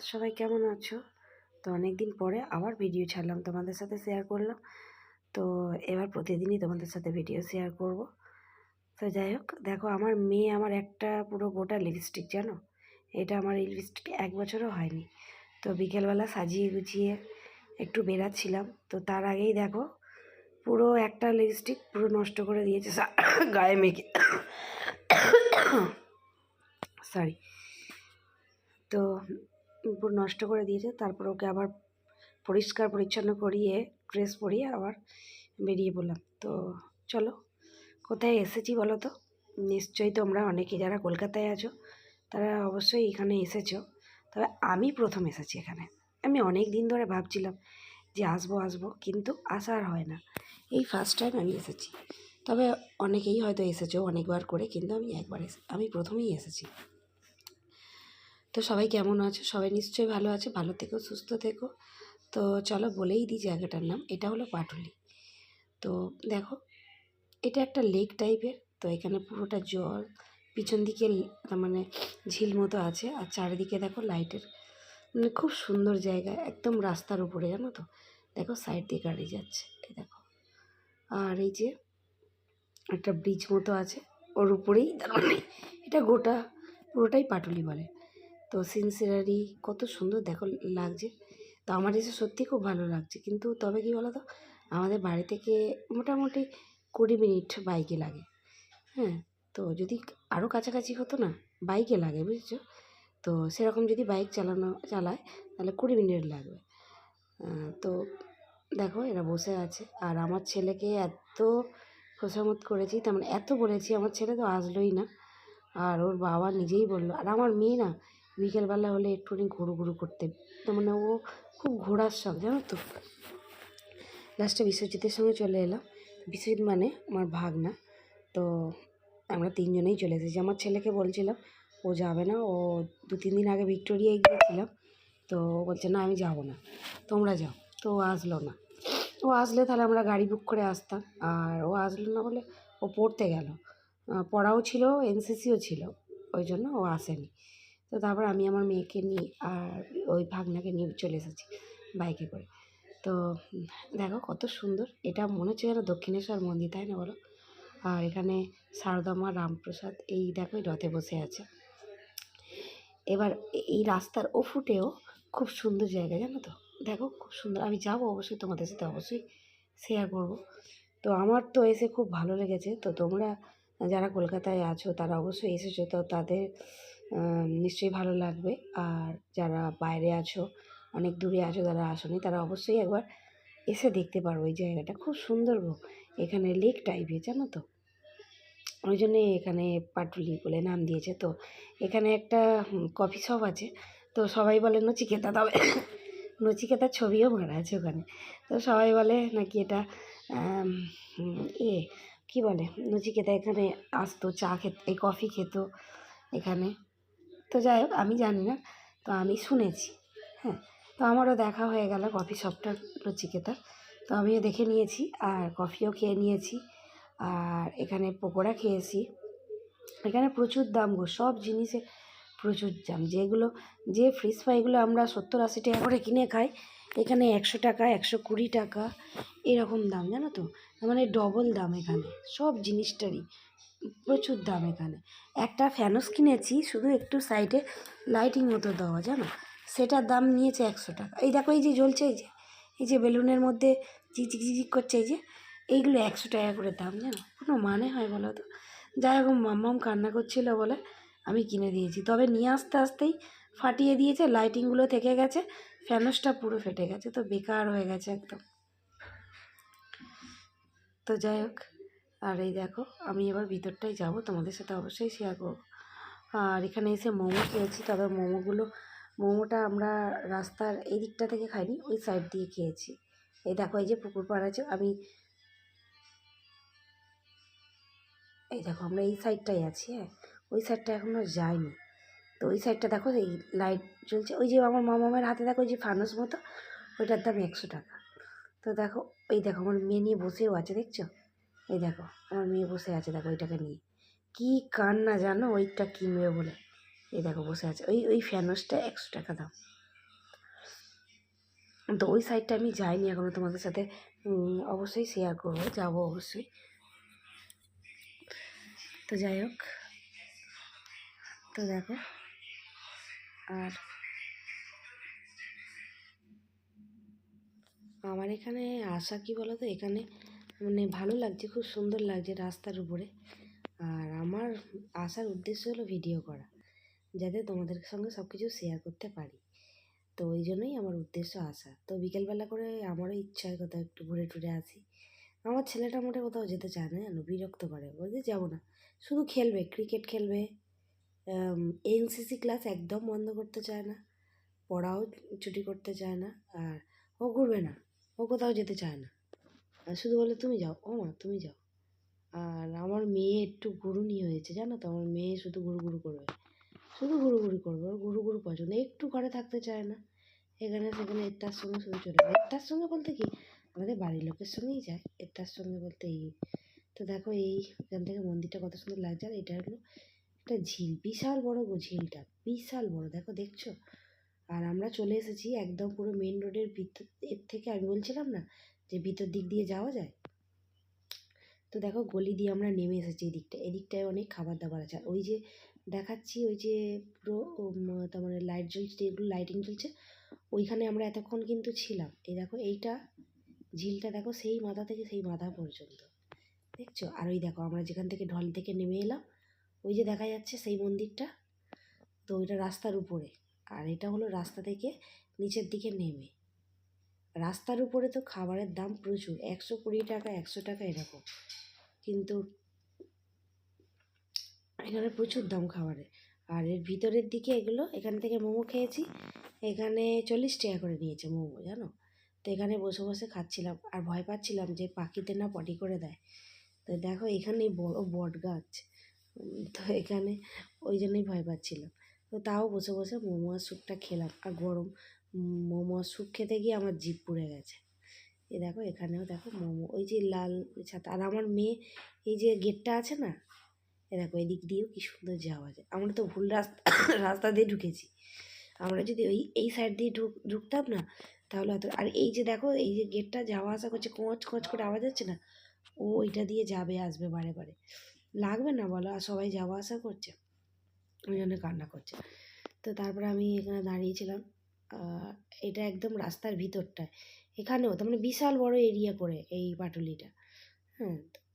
সবাই কেমন আছো? তো অনেক দিন পরে আবার ভিডিও ছাড়লাম, তোমাদের সাথে শেয়ার করলাম। তো এবার প্রতিদিনই তোমাদের সাথে ভিডিও শেয়ার করব। তো যাই হোক, দেখো আমার মেয়ে আমার একটা পুরো গোটা লিপস্টিক জানো? এটা আমার এই লিপস্টিক এক বছরও হয়নি। তো বিকেলবেলা সাজিয়ে গুছিয়ে একটু বেরাচ্ছিলাম তো তার আগেই দেখো, পুরো একটা লিপস্টিক পুরো নষ্ট করে দিয়েছে গায়ে মেখে। সরি তো পুরো নষ্ট করে দিয়েছে। তারপর ওকে আবার পরিষ্কার পরিচ্ছন্ন করিয়ে ড্রেস পরিয়ে আবার বেরিয়ে পড়লাম। তো চলো, কোথায় এসেছি বলো তো? নিশ্চয়ই তোমরা অনেকে যারা কলকাতায় আছো, তারা অবশ্যই এখানে এসেছ। তবে আমি প্রথম এসেছি এখানে। আমি অনেক দিন ধরে ভাবছিলাম যে আসব আসব, কিন্তু আসা আর হয় না। এই ফার্স্ট টাইম আমি এসেছি। তবে অনেকেই হয়তো এসেছ অনেকবার করে, কিন্তু আমি একবার এসে, আমি প্রথমেই এসেছি। তো সবাই কেমন আছো? সবাই নিশ্চয়ই ভালো আছে, ভালো থেকো, সুস্থ থেকো। তো চলো বলেই দিই জায়গাটার নাম, এটা হলো পাটুলি। তো দেখো, এটা একটা লেক টাইপের তো এখানে পুরোটা জল, পিছন দিকে মানে ঝিল মতো আছে, আর চারিদিকে দেখো লাইটের মানে খুব সুন্দর জায়গা, একদম রাস্তার উপরে, জানো তো? দেখো সাইড দিয়ে গাড়ি যাচ্ছে, এই দেখো। আর এই যে একটা ব্রিজ মতো আছে, ওর উপরেই, তার মানে এটা গোটা, পুরোটাই পাটুলি বলে। তো সিনসিনারি কত সুন্দর দেখো লাগছে। তো আমার এসে সত্যি খুব ভালো লাগছে। কিন্তু তবে কি বলো তো আমাদের বাড়ি থেকে মোটামুটি কুড়ি মিনিট বাইকে লাগে। হ্যাঁ তো যদি আরও কাছাকাছি হতো না বাইকে লাগে, বুঝেছ? তো সেরকম যদি বাইক চালানো, চালায়, তাহলে কুড়ি মিনিট লাগবে। তো দেখো এরা বসে আছে। আর আমার ছেলেকে এত খোসামত করেছি তার মানে এত বলেছি, আমার ছেলে তো আসলোই না। আর ওর বাবা নিজেই বলল, আর আমার মেয়ে না বিকেলবেলা হলে একটুখানি ঘুরু ঘুরু করতে তো মানে ও খুব ঘোরার শখ, জানো তো? লাস্টে বিশ্বজিতের সঙ্গে চলে এলাম। বিশ্বজিৎ মানে আমার ভাগনা। তো আমরা তিনজনেই চলে এসেছি। আমার ছেলেকে বলছিলাম, ও যাবে না, ও দু তিন দিন আগে ভিক্টোরিয়ায় গিয়েছিলাম। তো বলছে, না, আমি যাব না। তোমরা যাও। তো ও আসলো না। ও আসলে তাহলে আমরা গাড়ি বুক করে আসতাম। আর ও আসলো না বলে ও পড়তে গেল। পড়াও ছিল এনসিসিও ছিল। ওই জন্য ও আসেনি। তো তারপর আমি আমার মেয়েকে নিয়ে আর ওই ভাগনাকে নিয়ে চলে এসেছি বাইকে করে। তো দেখো কত সুন্দর, এটা মনে হচ্ছে যেন দক্ষিণেশ্বর মন্দির, তাই না বলো? আর এখানে সারদামা রামপ্রসাদ, এই দেখো এই রথে বসে আছে। এবার এই রাস্তার ও ফুটেও খুব সুন্দর জায়গা, জানো তো? দেখো খুব সুন্দর, আমি যাব অবশ্যই তোমাদের সাথে অবশ্যই শেয়ার করব। তো আমার তো এসে খুব ভালো লেগেছে, তো তোমরা যারা কলকাতায় আছো তারা অবশ্যই এসেছ, তো তাদের নিশ্চয়ই ভালো লাগবে। আর যারা বাইরে আছো, অনেক দূরে আছো, যারা আসোনি, তারা অবশ্যই একবার এসে দেখতে পারো ওই জায়গাটা। খুব সুন্দর এখানে লেক টাইপের জানো তো? ওই জন্যে এখানে পাটুলি বলে নাম দিয়েছে। তো এখানে একটা কফি শপ আছে। তো সবাই বলে নচিকেতা তবে নচিকেতার ছবিও মারা আছে ওখানে। তো সবাই বলে নাকি এটা এ, কী বলে? নচিকেতা এখানে আসতো, চা খেত, এই কফি খেত এখানে। তো যাই হোক, আমি জানি না, তো আমি শুনেছি হ্যাঁ। তো আমারও দেখা হয়ে গেল কফি শপটা নচিকেতার তো আমিও দেখে নিয়েছি আর কফিও খেয়ে নিয়েছি আর এখানে পকোড়া খেয়েছি। এখানে প্রচুর দাম গো, সব জিনিসে প্রচুর দাম। যেগুলো, যে ফ্রিজ ফ্রাইগুলো আমরা সত্তর আশি টাকা করে কিনে খাই, এখানে একশো টাকা, একশো কুড়ি টাকা, এরকম দাম, জানো তো? মানে ডবল দাম এখানে, সব জিনিসটারই। প্রচুর দাম এখানে। একটা ফ্যানস কিনেছি, শুধু একটু সাইডে লাইটিং মতো দেওয়া, জানো? সেটার দাম নিয়েছে একশো টাকা। এই দেখো, এই যে জ্বলছে, এই যে এই যে বেলুনের মধ্যে চিকচিক চিকচিক করছে, এই যে, এইগুলো একশো টাকা করে দাম, জানো? কোনো মানে হয় বলো তো? যাই হোক, মাম্মাম কান্না করছিল বলে আমি কিনে দিয়েছি। তবে নিয়ে আসতে আসতেই ফাটিয়ে দিয়েছে লাইটিংগুলো থেকে গেছে ফ্যানসটা পুরো ফেটে গেছে, তো বেকার হয়ে গেছে একদম। তো যাই হোক। আর এই দেখো, আমি এবার ভিতরটাই যাব, তোমাদের সাথে অবশ্যই শেয়ার করব। আর এখানে এসে মোমো খেয়েছি তবে মোমোগুলো, মোমোটা আমরা রাস্তার এই দিকটা থেকে খাইনি, ওই সাইড দিয়ে খেয়েছি। এই দেখো, এই যে পুকুর পাড় আছে, আমি এই দেখো, আমরা এই সাইডটাই আছি হ্যাঁ? ওই সাইডটা এখনও যাইনি। তো ওই সাইডটা দেখো, এই লাইট জ্বলছে, ওই যে আমার মামামের হাতে দেখো, ওই যে ফানুস মতো, ওইটার দাম একশো টাকা। তো দেখো, এই দেখো, আমার মেয়ে নিয়ে বসেও আছে, দেখছ? এই দেখো, আমার মেয়ে বসে আছে, দেখো ওইটাকে নিয়ে। কী কান্না জানো? ওইটা কিনবে বলে? এই দেখো, বসে আছে। ওই ওই ফ্যানসটা একশো টাকা দাম। তো ওই সাইডটা আমি যাইনি এখনও তোমাদের সাথে। অবশ্যই শেয়ার করব, যাব অবশ্যই। তো যাই হোক। তো দেখো, আর আমার এখানে আসা কি বলো তো এখানে মানে ভালো লাগছে, খুব সুন্দর লাগছে রাস্তার উপরে। আর আমার আসার উদ্দেশ্য হলো ভিডিও করা, যাতে তোমাদের সঙ্গে সব কিছু শেয়ার করতে পারি। তো ওই জন্যই আমার উদ্দেশ্য আসা। তো বিকেলবেলা করে আমারও ইচ্ছা হয় কোথাও একটু ঘুরে টুরে আসি। আমার ছেলেটা মোটে কোথাও যেতে চায় না, জানো? বিরক্ত করে। বলছে যাব না। শুধু খেলবে ক্রিকেট খেলবে। এনসিসি ক্লাস একদম বন্ধ করতে চায় না। পড়াও ছুটি করতে চায় না। আর ও ঘুরবে না। ও কোথাও যেতে চায় না। শুধু বলে তুমি যাও। ও মা, তুমি যাও। আর আমার মেয়ে একটু গুরুনি হয়েছে, জানো তো? আমার মেয়ে শুধু গুরু করবে। শুধু গুরু গুরু করবে, ওর গুরু পছন্দ। একটু ঘরে থাকতে চায় না। এখানে সেখানে এটার সঙ্গে শুধু চলে যায়। এটার সঙ্গে বলতে কি? আমাদের বাড়ির লোকের সঙ্গেই যায়। এটার সঙ্গে বলতে এই। তো দেখো এই, এখান থেকে মন্দিরটা কত সুন্দর লাগছে। আর এটা হলো একটা ঝিল, বিশাল বড় গো ঝিলটা। বিশাল বড়, দেখো, দেখছ? আর আমরা চলে এসেছি একদম পুরো মেন রোডের ভিতর, এর থেকে আমি বলছিলাম না যে ভিতর দিক দিয়ে যাওয়া যায়? তো দেখো গলি দিয়ে আমরা নেমে এসেছি এই এদিকটা এদিকটায় অনেক খাবার দাবার আছে। আর ওই যে দেখাচ্ছি, ওই যে পুরো তার মানে লাইট জ্বলছে, যেগুলো লাইটিং জ্বলছে, ওইখানে আমরা এতক্ষণ কিন্তু ছিলাম। এই দেখো, এইটা ঝিলটা দেখো সেই মাথা থেকে সেই মাথা পর্যন্ত। দেখছ? আর ওই দেখো, আমরা যেখান থেকে ঢল থেকে নেমে এলাম, ওই যে দেখা যাচ্ছে সেই মন্দিরটা। তো ওইটা রাস্তার উপরে। আর এটা হলো রাস্তা থেকে নিচের দিকে নেমে। রাস্তার উপরে তো খাবারের দাম প্রচুর, একশো কুড়ি টাকা, একশো টাকা এরকম। কিন্তু এখানে প্রচুর দাম খাবারের আর এর ভিতরের দিকে এগুলো, এখান থেকে মোমো খেয়েছি, এখানে চল্লিশ টাকা করে নিয়েছে মোমো, জানো? তো এখানে বসে বসে খাচ্ছিলাম, আর ভয় পাচ্ছিলাম যে পাখিতে না পটি করে দেয়। তো দেখো এখানে বড় বট গাছ। তো এখানে ওই জন্যই ভয় পাচ্ছিলাম। তো তাও বসে বসে মোমো আর স্যুপটা খেলাম, আর গরম মোমো স্যুপ খেতে গিয়ে আমার জিভ পুড়ে গেছে। এ দেখো, এখানেও দেখো মোমো, ওই যে লাল ছাতা। আর আমার মেয়ে এই যে গেটটা আছে না, এ দেখো এদিক দিয়েও কি সুন্দর যাওয়া যায়। আমরা তো ভুল রাস্তা রাস্তা দিয়ে ঢুকেছি। আমরা যদি ওই, এই সাইড দিয়ে ঢুক, ঢুকতাম না, তাহলে হয়তো, আর এই যে দেখো, এই যে গেটটা যাওয়া আসা করছে, কোঁচ কোঁচ করে আওয়াজ হচ্ছে না, ও ওইটা দিয়ে যাবে, আসবে বারে বারে। লাগবে না বলো, আর সবাই যাওয়া আসা করছে, ওই জন্য কান্না করছে। তো তারপরে আমি এখানে দাঁড়িয়েছিলাম এটা একদম রাস্তার ভিতরটায়। এখানেও তার মানে বিশাল বড় এরিয়া করে এই পাটুলিটা। হ্যাঁ